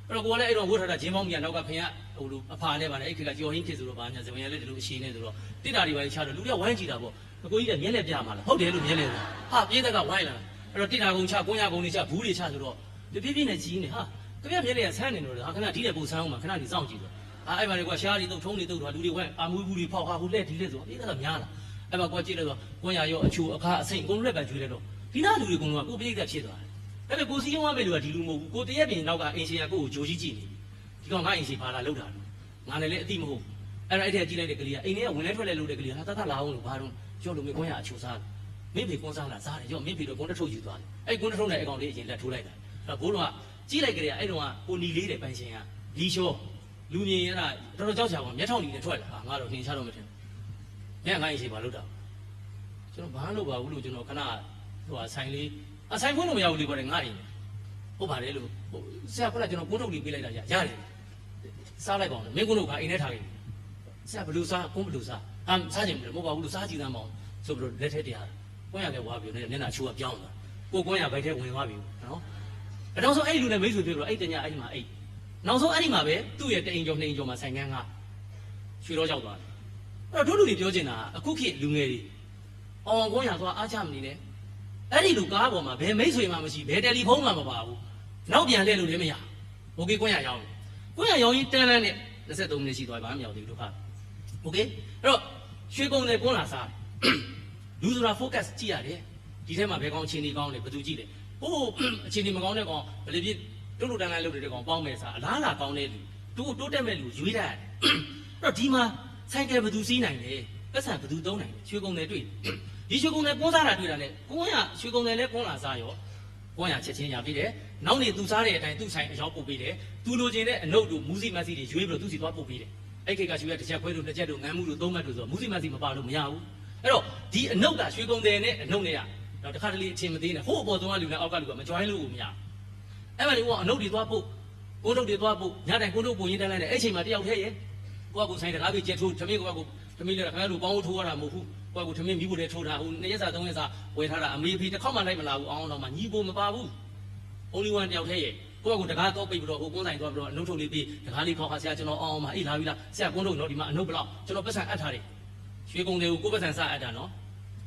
A: အဲ့တော့ကိုကလည်းအဲ့တော့ဝတ်ထားတာဂျင်းပေါင်းမြန်နောက်ကဖင်ကဟိုလိုအဖာနဲ့ပါလေအဲ့ခေတ်ကကြော်ဟင်းဖြစ်ဆိုတော့ဗာညာဇဝင်ရလည်းဒီလိုအရှိနေဆိုတော့တိတာတွေပါချတော့လူတွေကဝိုင်းကြည့်တာပေါ့အကိုကြီးကမျက်လက်ပြမှာလားဟုတ်တယ်လို့မျက်လက်ဟာပြင်းသက်ကဝိုင်းလာအဲ့တော့တိတာကုံချကွန်းရကုံတွေချဘူးတွေချဆိုတော့တပြည့်ပြည့်နဲ့ကြီးနေဟာကြပြမျက်လက်ကဆန်းနေလို့ဟာခဏဒီတဲ့ပုံဆန်းအောင်မှာခဏဒီစောင့်ကြည့်တော့ဟာအဲ့မှာလေကွာရှားတွေတုတ်ထုံးတွေတုတ်တော့လူတွေဝိုင်းအာမွေးဘူးတွေဖောက်ဟာဟိုလက်ဒီလက်ဆိုပြင်းသက်ကများလာ အဲ့မှာကွာကြည့်လို့ဆိုကွန်းရရောအချိုအခါအစိမ့်အကုန်လက်ပဲကျွေးလိုက်တော့ဒီနာလူတွေကတော့ကိုပြည့်သက်ဖြစ်သွားတယ်အဲ့ဒါကိုစီရုံးရမယ့်လူကဒီလူမဟုတ်ဘူးကိုတရက်ပြင်နောက်ကအိမ်ရှင်ကကိုကိုဂျိုကြီးကြည့်နေဒီကောင်ကအိမ်ရှင်ပါလာလောက်တာလို့ငါလည်းလည်းအတိမဟုတ်အဲ့ဒါအဲ့ထက်ကြည့်လိုက်တဲ့ကလေးကအိမ်ထဲကဝင်လဲထွက်လဲလို့တဲ့ကလေးဟာတတ်တလာအောင်လို့ဘာတော့ကျော်လို့မေကွန်းရအချိုစားတယ်မင်းဖေကွန်းစားလာစားတယ်ရောမင်းဖေတော့ကွန်းတစ်ထုပ်ယူသွားတယ်အဲ့ကွန်းတစ်ထုပ်နဲ့အကောင်လေးအရင်လက်ထိုးလိုက်တာအဲ့ဘိုးတော်ကကြည့်လိုက်ကလေးကအဲ့တော့ကကိုနီလေးတဲ့ပန်းရှင်ကလီချောလူမြင်ရတာတော်တော်ကြောက်ကြအောင်မျက်ထောင်ကြီးနဲ့ထွက်လာဟာငါတော့နှင်ချတော့မထင် ညငါအိမ်ရှင်ဘာလုပ်တာကျွန်တော်ဘာလုပ်ပါဘူးလို့ကျွန်တော်ခဏဟိုဟာဆိုင်လေးအဆိုင်ဖွင့်လို့မရဘူးလေကွာငါအိမ်ဟုတ်ပါတယ်လို့ဟိုဆရာကလည်းကျွန်တော်ကွန်းထုတ်လေးပေးလိုက်တာရရတယ်စားလိုက်ပါဦးမင်းကွန်းထုတ်ကအိမ်ထဲထားခဲ့ဆရာဘလူစားကွန်းဘလူစားအမ်စားကြည့်မလို့မဟုတ်ပါဘူးလို့စားကြည့်သမ်းပါအောင်ဆိုပြီးတော့လက်ထက်တရားကွန်းရလည်းဝါပြီးနေမျက်နှာချိုးကပြောင်းသွားကိုကွန်းရဘိုက်ထဲဝင်သွားပြီနော်အတော့ဆိုအဲ့ဒီလူနဲ့မိတ်ဆွေတွေ့တော့အဲ့တညာအဲ့ဒီမှာအဲ့နောက်ဆုံးအဲ့ဒီမှာပဲသူ့ရဲ့တအိမ်ကျော်နှစ်အိမ်ကျော်မှာဆိုင်ကန်းကရွှေတော့ရောက်သွားတယ် အဲ့တော့တို့လူတွေပြောချင်တာအခုခေတ်လူငယ်တွေအောင်ကွန်းရသွားအားချမနေနဲ့အဲ့ဒီလူကားပေါ်မှာဘယ်မိတ်ဆွေမှမရှိဘယ်တယ်လီဖုန်းမှမပါဘူးနောက်ပြန်လှည့်လို့လည်းမရโอเคကွန်းရရောက်တယ်ကွန်းရရောက်ရင်တန်းလန်းနဲ့23မိနစ်ရှိသွားပြီဘာမှမရောက်သေးဘူးတို့ဟာโอเคအဲ့တော့ရွှေကုံတယ်ကွန်းလာစား လူဆိုတာ focus ကြည့်ရတယ်ဒီထဲမှာဘယ်ကောင်အချင်းဒီကောင်းလဲဘယ်သူကြည့်လဲဟိုးအချင်းဒီမကောင်းတဲ့ကောင်ဘယ်လိုဖြစ်တို့တို့တန်းတန်းလုပ်နေတဲ့ကောင်ပေါင်းမဲ့စားအလားလာကောင်းတဲ့လူတို့တိုးတက်မဲ့လူရွေးတတ်ရတယ်အဲ့တော့ဒီမှာ ဆိုင်ကယ်ဘယ်သူစီးနိုင်လဲပတ်စံဘယ်သူသုံးနိုင်လဲရွှေကုံတယ်တွေ့ဒီရွှေကုံတယ်ကွန်းစားတာတွေ့တာလေကွန်းရရွှေကုံတယ်လဲကွန်းလာစားရောကွန်းရချက်ချင်းရပြီးတယ်နောက်နေသူစားတဲ့အတိုင်းသူ့ဆိုင်အရောက်ပို့ပေးတယ်သူလိုချင်တဲ့အနုပ်တို့မူးစီမက်စီတွေရွေးပြီးတော့သူ့စီသွားပို့ပေးတယ်အဲ့ခေတ်ကရွှေရတစ်ချက်ခွဲတို့တစ်ချက်တို့ငန်းမှုတို့သုံးမှတ်တို့ဆိုတော့မူးစီမက်စီမပါလို့မရဘူးအဲ့တော့ဒီအနုတ်ကရွှေကုံတယ်နဲ့အနုတ်နဲ့ကတော့တစ်ခါတလေအချင်းမသေးနဲ့ဟိုးအပေါ်ဆုံးကလူနဲ့အောက်ကလူကမကြွိုင်းလို့ကိုမရအဲ့မှာဒီကအနုတ်တွေသွားပုတ်ကိုထုတ်တွေသွားပုတ်ညတိုင်းကိုထုတ်ပုံရင်းတန်းလိုက်တယ်အဲ့ချိန်မှာတယောက်တည်းရဲ့ ကိုကကိုဆိုင်တကားပြီးကျက်ထိုးသမီးကကိုသမီးလည်းခင်ဗျားတို့ပေါင်းထိုးရတာမဟုတ်ဘူးကိုကကိုသမီးမိဖို့လည်းထိုးတာဟိုနှစ်ရက်စာသုံးရက်စာဝယ်ထားတာအမေဖေတစ်ခေါက်မှလိုက်မလာဘူးအောင်းတော့မှညီဖို့မပါဘူး only one တယောက်တည်းရဲ့ကိုကကိုတကားတော့ပိတ်ပြီးတော့ဟိုကွန်းဆိုင်သွားပြီးတော့အနုတ်ထုတ်လေးပြီးတကားလေးခေါက်ခါဆရာကျွန်တော်အောင်းအောင်ပါအေးလာပြီလားဆရာကွန်းထုတ်တော့ဒီမှာအနုတ်ဘလောက်ကျွန်တော်ပတ်စံအပ်ထားတယ်ရွှေကုံတွေကိုကိုပတ်စံစအပ်တာနော်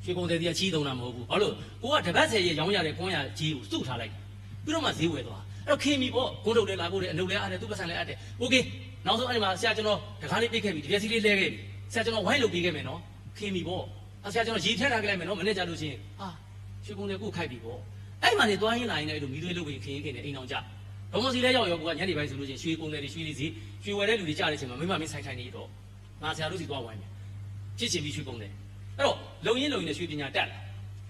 A: ရွှေကုန်တယ်ကြီးကချီးသုံးတာမဟုတ်ဘူးဘာလို့ကိုကတပတ်ဆယ်ရေရောင်းရတဲ့ကွန်းရကြီးကိုစုထားလိုက်ပြီးတော့မှဈေးဝယ်သွား အဲ့တော့ခင်ပြီပေါ့ကွန်းထုတ်တယ်လာဖို့တယ်အလုပ်လဲအားတယ်သူ့ပတ်စံလဲအားတယ်โอเคနောက်ဆုံးအဲ့ဒီမှာဆရာကျွန်တော်တကားလေးပြိတ်ခဲ့ပြီဒီပြက်စီလေးလဲခဲ့ပြီဆရာကျွန်တော်ဝိုင်းလုပ်ပေးခဲ့မယ်နော်ခင်ပြီပေါ့အဲ့ဆရာကျွန်တော်ရေထည့်ထားခဲ့လိုက်မယ်နော်မနေ့ကျလို့ချင်းဟာရွှေကုန်တယ်ကိုခိုက်ပြီပေါ့အဲ့မှာနေသွားရင်းလာရင်းနဲ့အဲ့လိုမီးသွေးလုပ်ပြီးခင်ရင်ခင်နေအိမ်အောင်ကြ ဒေါ်မစီလဲရောက်ရောကိုကညနေပိုင်းဆိုလို့ချင်းရွှေကုန်တယ်တွေရွှေလေးစီရွှေဝယ်တဲ့လူတွေကြားတဲ့အချိန်မှာမိမမင်းဆိုင်ထိုင်နေတော့ငါဆရာတို့စီသွားဝိုင်းမယ်ဖြစ်ချင်ပြီးရွှေကုန်တယ်အဲ့တော့လုံရင်းလုံရင်းနဲ့ရွှေပညာတက်လာ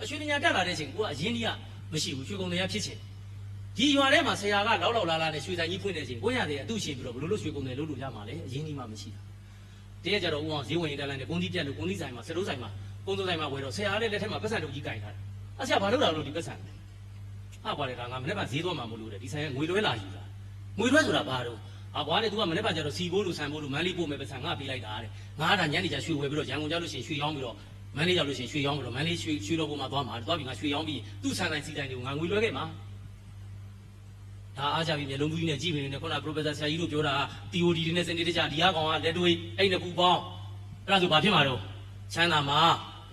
A: အရွှေပညာတက်လာတဲ့အချိန်ကိုကအရင်ကြီးကမရှိဘူးရွှေကုန်တယ်ကဖြစ်ချင် ဒီရွာထဲမှာဆရာကလောက်လောက်လာလာနဲ့ရွှေဆိုင်ကြီးဖွင့်တဲ့အချိန်ကိုရတယ်အတူရှင်ပြီးတော့ဘလို့လို့ရွှေကုန်တယ်လို့လို့ရမှာလေအရင်ကြီးမှမရှိတာတရက်ကြတော့ဦးအောင်ဈေးဝင်ရေးတက်လိုက်တယ်ကုန်းကြီးပြက်လို့ကုန်းကြီးဆိုင်မှာစတိုးဆိုင်မှာကုန်းစိုးဆိုင်မှာဝယ်တော့ဆရာလေးလက်ထက်မှာပတ်စံတို့ကြီးကင်ထားတယ်အဆရာဘာလို့လာလို့ဒီပတ်စံလဲဟာကွာလေကငါမနေ့ကဈေးသွားမှာမလို့တဲ့ဒီဆိုင်ကငွေလွှဲလာယူတာငွေလွှဲဆိုတာဘာတော့ဟာကွာလေ तू ကမနေ့ကကျတော့စီဘိုးလို့ဆန်ဘိုးလို့မန်းလေးပို့မယ်ပတ်စံငါပေးလိုက်တာတဲ့ငါကဒါညနေကျရွှေဝယ်ပြီးတော့ရန်ကုန်ကျလို့ရှိရင်ရွှေရောင်းပြီးတော့မန်းလေးကျလို့ရှိရင်ရွှေရောင်းပြီးတော့မန်းလေးရွှေရွှေတော့ဘုံမှာသွားမှာသွားပြီးငါရွှေရောင်းပြီးသူ့ဆန်ဆိုင်စီတိုင်းတွေကိုငါငွေလွှဲခဲ့မှာ ဒါအားကြပြီးမျိုးလုံးကြီးနဲ့ကြည့်ပြီးနေခုနက professor ဆရာကြီးတို့ပြောတာ theory တွေနဲ့စနစ်တကျဒီအကောင်ကလက်တွေ့အဲ့နှစ်ခုပေါင်းအဲ့ဒါဆိုဘာဖြစ်မှာတော့ချမ်းသာမှာ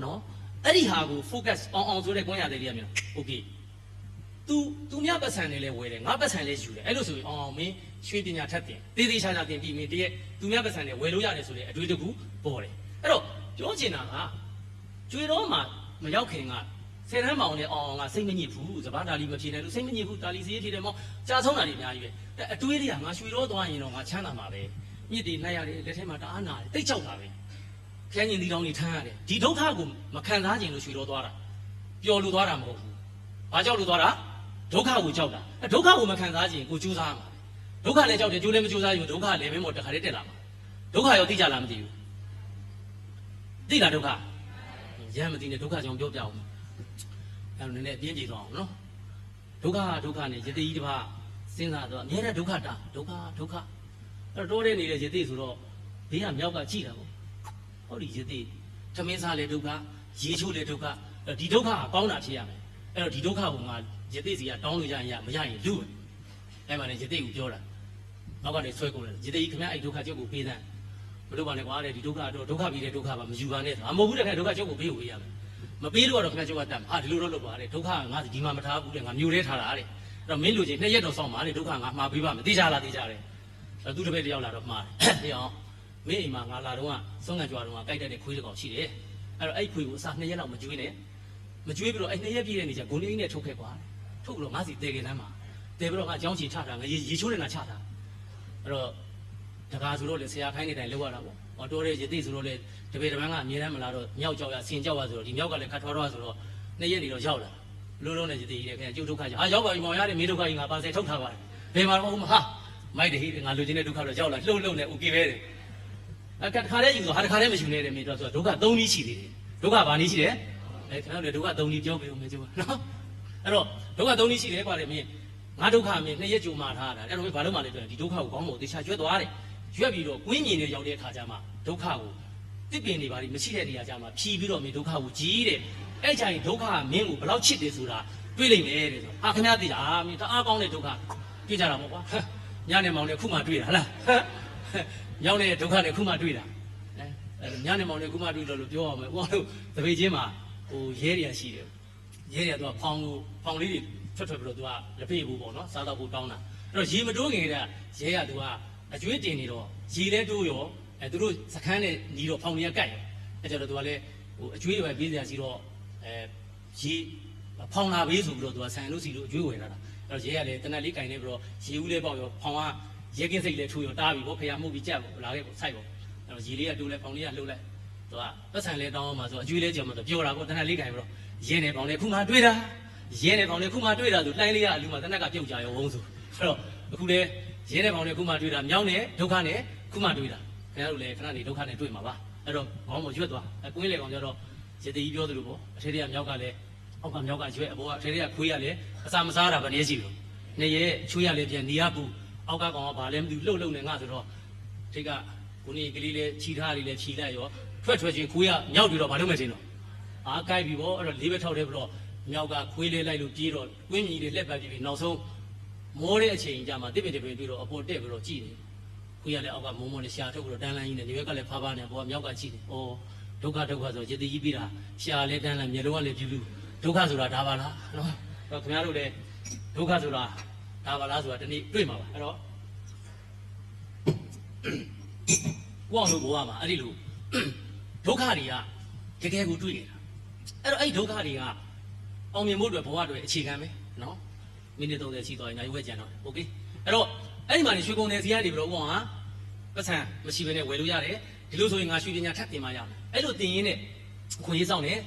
A: နော်အဲ့ဒီဟာကို focus on on ဆိုတဲ့ကွန်ရတဲ့လေးကမျိုး okay သူသူမြပတ်စံနေလဲဝယ်တယ်ငါပတ်စံလဲယူတယ်အဲ့လိုဆိုရင်အော်မင်းရွှေပညာထက်တင်သေးသေးချာချာတင်ပြီးမင်းတရက်သူမြပတ်စံနေဝယ်လို့ရတယ်ဆိုတဲ့အတွေ့အကြုံပေါ်တယ်အဲ့တော့ပြောချင်တာကကျွေတော်မှာမရောက်ခင်က ဆယ်တန်းမောင်နဲ့အောင်အောင်ကစိတ်မညစ်ဘူးစပါးတာလီမဖြေနိုင်လို့စိတ်မညစ်ဘူးတာလီစီးဖြေတယ်မောကြာဆုံးတာတွေအများကြီးပဲအဲ့အတွေးတွေကငါရွှေတော့သွားရင်တော့ငါချမ်းသာမှာပဲမြစ်တွေနှိုက်ရတယ်လက်ထဲမှာတအားနာတယ်တိတ်ချောက်တာပဲခရမ်းရင်ဒီတောင်နေထမ်းရတယ်ဒီဒုက္ခကိုမခံစားခြင်းလို့ရွှေတော်သွားတာပျော်လို့သွားတာမဟုတ်ဘူးဘာကြောက်လို့သွားတာဒုက္ခကိုကြောက်တာအဲဒုက္ခကိုမခံစားခြင်းကိုကြိုးစားမှာဒုက္ခလည်းကြောက်တယ်ကြိုးလည်းမကြိုးစားရင်ဒုက္ခလည်းမင်းမော်တခါတည်းတက်လာမှာဒုက္ခရောသိကြလားမသိဘူးသိလားဒုက္ခရမ်းမသိနဲ့ဒုက္ခကြောင့်ပြောပြအောင် အဲလိုနည်းနည်းအပြင်းပြေသွားအောင်နော်ဒုက္ခဒုက္ခနဲ့ယတိတစ်ပါးစဉ်းစားတော့အများနဲ့ဒုက္ခတာဒုက္ခဒုက္ခအဲ့တော့တိုးတဲ့နေတဲ့ယတိဆိုတော့ဘေးကမြောက်ကကြည့်တာပေါ့ဟောဒီယသိသမင်းစားလေဒုက္ခရေချိုးလေဒုက္ခအဲ့ဒီဒုက္ခကကောင်းတာဖြစ်ရမယ်အဲ့တော့ဒီဒုက္ခကိုငါယသိစီကတောင်းလို့ရရင်ရမရရင်လူပဲအဲ့မှာလေယသိကိုပြောတာနောက်ကနေဆွဲကုန်တယ်ယသိခင်ဗျအဲ့ဒုက္ခကျုပ်ကိုပေးတဲ့မလို့ပါနဲ့ကွာတဲ့ဒီဒုက္ခတော့ဒုက္ခပြီးတဲ့ဒုက္ခပါမယူပါနဲ့ဆိုအမဟုတ်ဘူးတဲ့ခင်ဗျဒုက္ခကျုပ်ကိုပေးကိုပေးရမယ် မပေးလို့ကတော့ခင်ဗျကျုပ်ကတတ်မှာဟာဒီလိုတော့လုပ်ပါတဲ့ဒုက္ခကငါဒီမှာမထားဘူးတဲ့ငါမျိုးထဲထားတာတဲ့အဲ့တော့မင်းလူချင်းနှစ်ရက်တော့စောင့်ပါလေဒုက္ခငါမှားပေးပါမယ်သိကြလားသိကြတယ်အဲ့သူတစ်ပည့်တယောက်လာတော့မှားတယ်သိအောင်မင်းအိမ်မှာငါလာတော့ကစုံငံကြွားတော့ကကြိုက်တတ်တဲ့ခွေးတစ်ကောင်ရှိတယ်အဲ့တော့အဲ့ခွေးကိုအစား2ရက်လောက်မကျွေးနဲ့မကျွေးပြီးတော့အဲ့2ရက်ပြည့်တဲ့နေကျဂုံလေးနဲ့ထုတ်ခဲ့ကွာထုတ်ပြီးတော့ငါစီတဲကေတန်းမှာတဲပြီးတော့ငါအကြောင်းချီချတာငါရေရေချိုးနေတာချတာအဲ့တော့ တကားဆိုတော့လေဆရာခိုင်းနေတိုင်းလောက်ရတာပေါ့ဟောတော်တဲ့ရေသိဆိုတော့လေတပည့်တပန်းကအမြဲတမ်းမလာတော့မြောက်ကြောက်ရဆင်ကြောက်ရဆိုတော့ဒီမြောက်ကလည်းခတ်ထွားထွားဆိုတော့2ရက်နေတော့ရောက်လာလုံးလုံးနဲ့ရေသိကြီးတယ်ခင်ဗျကျုပ်ဒုက္ခကြီးဟာရောက်ပါပြီမောင်ရတဲ့မင်းဒုက္ခကြီးငါပါဆယ်ထုတ်ထားပါတယ်ဘယ်မှာတော့မဟာမိုက်တဟိငါလူချင်းတဲ့ဒုက္ခတော့ရောက်လာလှုပ်လှုပ်နေ okay ပဲတဲ့အကတခါတည်းယူဆိုဟာတခါတည်းမယူနဲ့တဲ့မြေတော့ဆိုတော့ဒုက္ခ၃နည်းရှိသေးတယ်ဒုက္ခဘာနည်းရှိတယ်အဲခင်ဗျားတို့ဒုက္ခ၃နည်းပြောပြဦးမယ်ကျိုးနော်အဲ့တော့ဒုက္ခ၃နည်းရှိတယ်ကွာလေမင်းငါဒုက္ခမင်းနှစ်ရက်ကြုံမှာထားတာအဲ့တော့မင်းဘာလို့မှလဲပြောရင်ဒီဒုက္ခကိုကောင်းဖို့သေချာကျွတ်သွားတယ် ရွက်ပြီးတော့ကွင်းမြင်နေရောက်တဲ့အခါကျမှဒုက္ခကိုတစ်ပင်နေပါလိမမရှိတဲ့နေရာကျမှဖြီးပြီးတော့မင်းဒုက္ခကိုကြီးတဲ့အဲ့ကြရင်ဒုက္ခကမင်းကိုဘယ်လောက်ချစ်တယ်ဆိုတာတွေးလိုက်မယ်တဲ့ဆိုဟာခင်ဗျားသိတာမင်းတအားကောင်းတဲ့ဒုက္ခတွေ့ကြတာပေါ့ကွာညနေမောင်နဲ့ခုမှတွေ့တာဟလားညောင်းတဲ့ဒုက္ခနဲ့ခုမှတွေ့တာအဲညနေမောင်နဲ့ခုမှတွေ့လို့လို့ပြောရမယ်။ဟိုကတော့တပေချင်းမှာဟိုရဲတွေကရှိတယ်။ရဲတွေကသူကဖောင်းကိုဖောင်းလေးတွေထွက်ထွက်ပြီးတော့သူကလက်ဖေးဘူးပေါ့နော်။စားတော့ဘူးတောင်းတာ။အဲ့တော့ရေမတိုးငယ်တဲ့ရဲကသူက အကျွေးတင်နေတော့ရေလဲတိုးရောအဲသူတို့စခန်းနဲ့ညီတော့ဖောင်းတွေကကြိုက်ရော။အဲကြတော့သူကလည်းဟိုအကျွေးတွေပဲပေးစရာရှိတော့အဲရေဖောင်းလာပေးဆိုပြီးတော့သူကဆန်လို့စီလို့အကျွေးဝယ်လာတာ။အဲ့တော့ရဲကလည်းတနက်လေးကင်နေပြီးတော့ရေဦးလေးပေါက်ရောဖောင်းကရဲကင်းစိတ်လည်းထိုးရောတားပြီပေါ့ဖေးမှုပြီးကြက်ပေါ့လာခဲ့ပေါ့စိုက်ပေါ့အဲ့တော့ရေလေးကတိုးလိုက်ပေါင်လေးကလှုပ်လိုက်သူကပတ်ဆံလေးတောင်းအောင်မှာဆိုအကျွေးလေးကြောင်မှာဆိုပြောတာပေါ့တနက်လေးခိုင်ပြီးတော့ရင်းနေပေါင်လေးခုမှတွေ့တာရင်းနေပေါင်လေးခုမှတွေ့တာဆိုလှိုင်းလေးကအလူမှာတနက်ကပြုတ်ကြရောဝုန်းဆိုအဲ့တော့အခုလေ ရင်းနေပေါင်လေးခုမှတွေ့တာမြောင်းနေဒုက္ခနဲ့ခုမှတွေ့တာခင်ဗျားတို့လည်းခဏနေဒုက္ခနဲ့တွေ့မှာပါအဲ့တော့ဘောင်းမရွတ်သွားအကွင်းလေကောင်ကြတော့ရတေကြီးပြောသလိုပေါ့အထေတွေကမြောက်ကလည်းအောက်ကမြောက်ကရွက်အပေါ်ကအထေတွေကခွေးရလည်းအစာမစားတာဗနေရှိဘူးနေရဲ့ချွေးရလည်းပြန်နေရပူအောက်ကကောင်ကဘာလဲမသိဘူးလှုပ်လှုပ်နေငါဆိုတော့ထိတ်ကကိုနေကလေးလေးခြိထားလေးလေးခြိလိုက်ရောထွက်ထွက်ချင်းခွေးကမြောက်ပြီးတော့ဘာလုပ်မယ်ချင်းတော့အားကိုက်ပြီပေါ့အဲ့တော့လေးဘက်ထောက်တယ်ပြီးတော့မြောက်ကခွေးလေးလိုက်လို့ပြေးတော့ကွင်းကြီးလေးလက်ပတ်ပြီးပြီးနောက်ဆုံး မောတဲ့အချိန်ကြမှာတစ်ပင်တစ်ပင်ပြီးတော့အပေါ်တက်ပြီးတော့ကြည့်တယ်ခွေးကလည်းအောက်ကမုံမုံနဲ့ရှာထုတ်ပြီးတော့တန်းလန်းကြီးနဲ့နေဘက်ကလည်းဖားဖားနဲ့ဘောကမြောက်ကကြည့်တယ်ဩဒုက္ခဒုက္ခဆိုရည်တည်ကြီးပြီးတာရှာလည်းတန်းလန်းမျက်လုံးကလည်းပြူးပြူးဒုက္ခဆိုတာဒါပါလားနော်အဲ့တော့ခင်ဗျားတို့လည်းဒုက္ခဆိုတာဒါပါလားဆိုတာဒီနေ့တွေ့မှာပါအဲ့တော့ကိုအောင်လို့ဘဝမှာအဲ့ဒီလိုဒုက္ခတွေကတကယ်ကိုတွေ့နေတာအဲ့တော့အဲ့ဒီဒုက္ခတွေကအောင်မြင်ဖို့အတွက်ဘဝအတွက်အခြေခံပဲနော် မိနစ်30ရှိသွားရင်နိုင်ဝဲကြံတော့โอเคအဲ့ အဲ့တော့အဲ့ဒီမှာနေရွှေကုန်နယ်စီကနေပြီးတော့ဥအောင်ဟာပတ်စံမရှိဘဲနဲ့ဝယ်လို့ရတယ်ဒီလိုဆိုရင်ငါရွှေပညာထပ်တင်မှရမယ်အဲ့လိုတင်ရင်းနဲ့အခွင့်အရေးဆောင်တယ်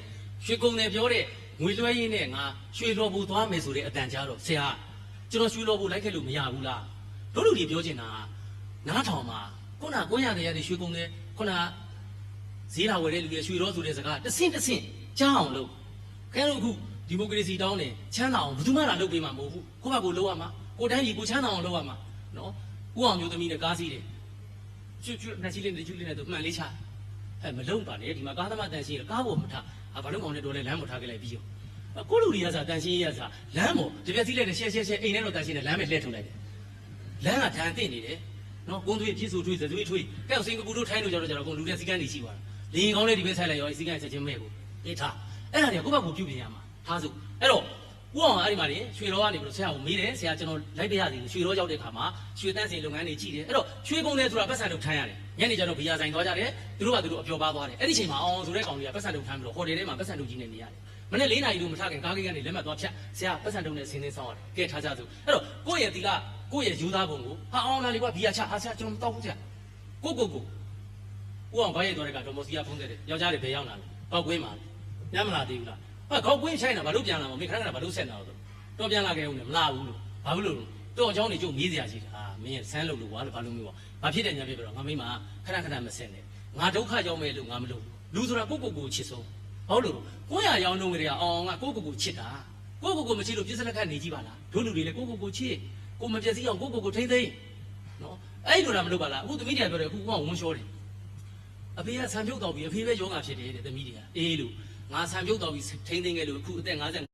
A: ရွှေကုန်နယ်ပြောတဲ့ငွေလွှဲရင်းနဲ့ငါရွှေလော်ဘူးသွားမယ်ဆိုတဲ့အတန်ကြားတော့ဆရာကျွန်တော်ရွှေလော်ဘူးလိုက်ခဲ့လို့မရဘူးလားတို့လူတွေပြောချင်တာနားထောင်မှာခုနကွန်းရတဲ့ရတဲ့ရွှေကုန်နယ်ခုနဈေးလာဝယ်တဲ့လူတွေရွှေရောဆိုတဲ့စကားတစ်ဆင့်တစ်ဆင့်ကြားအောင်လို့ခဲလို့အခု ဒီမိုကရေစီတောင်းတယ်ချမ်းသာအောင်ဘယ်သူမှလာလုပ်ပေးမှာမဟုတ်ဘူးကိုယ့်ဘက်ကိုလုပ်ရမှာကိုယ်တိုင်းကြီးကိုချမ်းသာအောင်လုပ်ရမှာနော်ဥအောင်မျိုးသမီးနဲ့ကားစီးတယ်ကျွတ်ကျွတ်နှစ်ချီလေးတစ်ချူလေးနဲ့သူမှန်လေးချအဲမလုံးပါနဲ့ဒီမှာကားသမားတန်ရှင်းရကားပေါ်မထားအာဘာလို့မောင်နဲ့တော်လဲလမ်းပေါ်ထားခဲ့လိုက်ပြီးရောအခုလူတွေကစားတန်ရှင်းရစားလမ်းပေါ်ဒီပြက်စီးလိုက်တဲ့ရှဲရှဲရှဲအိမ်ထဲတော့တန်ရှင်းတယ်လမ်းပဲလှည့်ထုတ်လိုက်တယ်လမ်းကဓာန်တင့်နေတယ်နော်ကုန်းသွေးဖြစ်ဆိုထွေးစသွေးထွေးကဲစင်ကာပူတို့ထိုင်းတို့ကြတော့ကြတော့ကုန်လူတွေစီကန်းနေရှိသွားတာလေရင်ကောင်းလေးဒီဘက်ဆိုင်လိုက်ရောစီကန်းချက်ချင်းမဲ့ကိုအေးထားအဲ့ဒါတွေကကိုယ့်ဘက်ကိုပြုပြင်ရမှာ ထားစုအဲ့တော့ဦးအောင်အဲ့ဒီမှာနေရွှေရောကနေပြီးတော့ဆရာကိုမေးတယ်ဆရာကျွန်တော်လိုက်ပြရစီရွှေရောရောက်တဲ့ခါမှာရွှေတန်းစင်လုပ်ငန်းတွေကြည့်တယ်အဲ့တော့ရွှေကုန်တယ်ဆိုတာပတ်စံထုတ်ထမ်းရတယ်ညနေကျတော့ဘီယာဆိုင်သွားကြတယ်သူတို့ကသူတို့အပျော်ပါသွားတယ်အဲ့ဒီချိန်မှာအောင်ဆိုတဲ့ကောင်ကြီးကပတ်စံထုတ်ထမ်းပြီးတော့ဟိုတယ်ထဲမှာပတ်စံထုတ်ကြီးနေနေရတယ်မနေ့၄နာရီလို့မထခင်ကားကြီးကနေလက်မှတ်သွားဖြတ်ဆရာပတ်စံထုတ်နဲ့ဆင်းနေဆောင်ရတယ်ကဲထားကြသူအဲ့တော့ကိုယ့်ရဲ့ဒီကကိုယ့်ရဲ့ယူသားပုံကိုဟာအောင်လာလေကွာဘီယာချဟာဆရာကျွန်တော်မတော့ဘူးဆရာကိုကိုကိုဦးအောင်ဘာရဲ့တော်တဲ့ကဒေါ်မောစီယာဖုန်းတဲ့ယောက်ျားတွေဘယ်ရောက်လာလဲပောက်ကွင်းမှာညမလာသေးဘူးလား ဟာကောက်ကွင်းဆိုင်တာဘာလို့ပြန်လာမလဲမင်းခဏခဏဘာလို့ဆက်နေတော့တော့ပြန်လာခဲ့ဦးလေမလာဘူးလို့ဘာလို့လို့တော့အเจ้าနေကျုပ်မေးစရာရှိတာဟာမင်းဆန်းလို့လို့ကွာလို့ဘာလို့မျိုးပေါ့ဘာဖြစ်တယ်ညာဖြစ်ပြီးတော့ငါမိမခဏခဏမဆက်နဲ့ငါဒုက္ခရောက်မဲ့လို့ငါမလို့လူဆိုတာကိုကိုကိုချစ်ဆုံးဟုတ်လို့ကိုရရောင်းတော့ကလေးကအောင်ငါကိုကိုကိုချစ်တာကိုကိုကိုမချစ်လို့ပြစ်စလက်ခတ်နေကြည့်ပါလားတို့လူတွေလည်းကိုကိုကိုချစ်ကိုမပြည့်စည်အောင်ကိုကိုကိုထိမ့်သိမ့်နော်အဲ့လိုလားမလုပ်ပါလားအခုသမီးတွေကပြောတယ်အခုကဝန်းလျှောတယ် အဖေကဆံပြုတ်တော်ပြီအဖေပဲယောဂဖြစ်တယ်တဲ့သမီးတွေကအေးလို့ ငါဆံပြုတ်တော်ပြီထိမ့်သိမ့်ခဲ့လို့အခုအသက်50